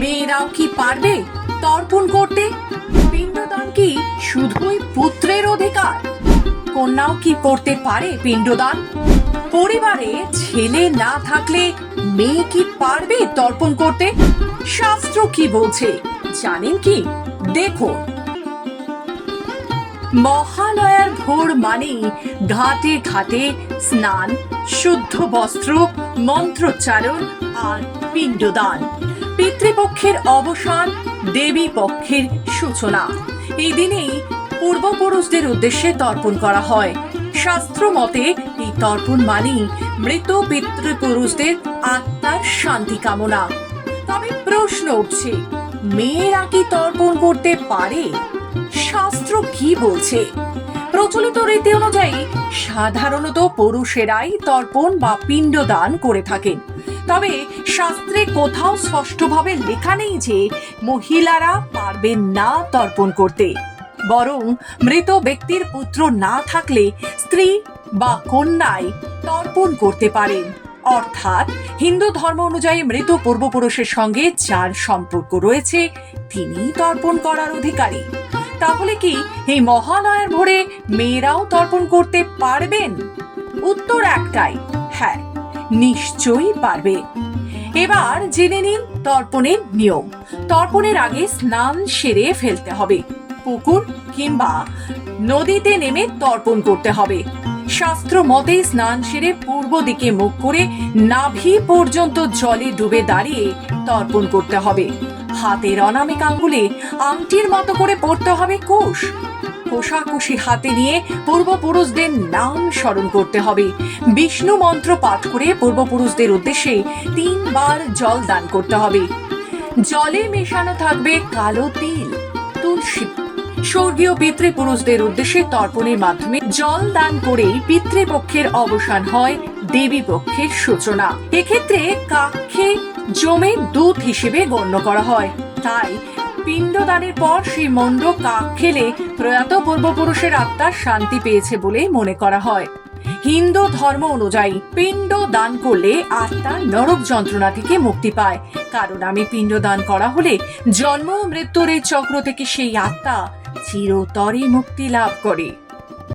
মেয়েরাও কি পারবে তর্পণ করতে? পিণ্ডদান কি শুধুই পুত্রের অধিকার? কন্যাও কি করতে পারে পিণ্ডদান? পরিবারে ছেলে না থাকলে মেয়ে কি পারবে তর্পণ করতে? শাস্ত্র কি বলছে? জানেন কি? দেখুন। মহালয়ার ভোর মানেই ঘাটে ঘাটে স্নান, শুদ্ধ বস্ত্র, মন্ত্রোচ্চারণ আর পিণ্ডদান। পিতৃপক্ষের অবসান দেবী পক্ষের সূচনা। এই দিনেই পূর্বপুরুষদের উদ্দেশ্যে তর্পণ করা হয়। শাস্ত্র মতে এই তর্পণ মানেই মৃত পিতৃপুরুষদের আত্মার শান্তি কামনা। তবে প্রশ্ন উঠছে, মেয়েরা কি তর্পণ করতে পারে? শাস্ত্র কি বলছে? প্রচলিত রীতি অনুযায়ী সাধারণত পুরুষেরাই তর্পণ বা পিণ্ডদান করে থাকেন। তবে শাস্ত্রে কোথাও স্পষ্টভাবে লেখা নেই যে মহিলারা পারবেন না তর্পণ করতে। বরং মৃত ব্যক্তির পুত্র না থাকলে স্ত্রী বা কন্যায় তর্পণ করতে পারেন। অর্থাৎ হিন্দু ধর্ম অনুযায়ী মৃত পূর্বপুরুষের সঙ্গে যার সম্পর্ক রয়েছে তিনি তর্পণ করার অধিকারী। তাহলে কি এই মহালয়ার ভোরে মেয়েরাও তর্পণ করতে পারবেন? উত্তর একটাই হ্যাঁ নিশ্চয়ই পারবে। এবার জেনে নিন তর্পণের নিয়ম। তর্পণের আগে স্নান সেরে ফেলতে হবে, পুকুর কিংবা নদীতে নেমে তর্পণ করতে হবে। শাস্ত্র মতে স্নান সেরে পূর্ব দিকে মুখ করে নাভি পর্যন্ত জলে ডুবে দাঁড়িয়ে তর্পণ করতে হবে। হাতের অনামিক আঙ্গুলে আংটির মতো করে পড়তে হবে কোষ। কোষাকুষি হাতে নিয়ে পূর্বপুরুষদের নাম স্মরণ করতে হবে। বিষ্ণু মন্ত্র পাঠ করে পূর্বপুরুষদের উদ্দেশ্যে তিনবার জল দান করতে হবে। জলে মেশানো থাকবে কালো তিল, তুলসী। স্বর্গীয় পিতৃপুরুষদের উদ্দেশ্যে তর্পণের মাধ্যমে জল দান করেই পিতৃপক্ষের অবসান হয় দেবী পক্ষের সূচনা। এক্ষেত্রে কাক্ষে জমে দুধ হিসেবে গণ্য করা হয়। তাই পিণ্ডদানের পর সেই মন্ড কাক খেলে প্রয়াত পূর্বপুরুষের আত্মার শান্তি পেয়েছে বলে মনে করা হয়। হিন্দু ধর্ম অনুযায়ী পিণ্ড দান করলে আত্মা নরক যন্ত্রণা থেকে মুক্তি পায়। কারণ আমি পিণ্ড দান করা হলে জন্ম মৃত্যুর এই চক্র থেকে সেই আত্মা চিরতরে মুক্তি লাভ করে।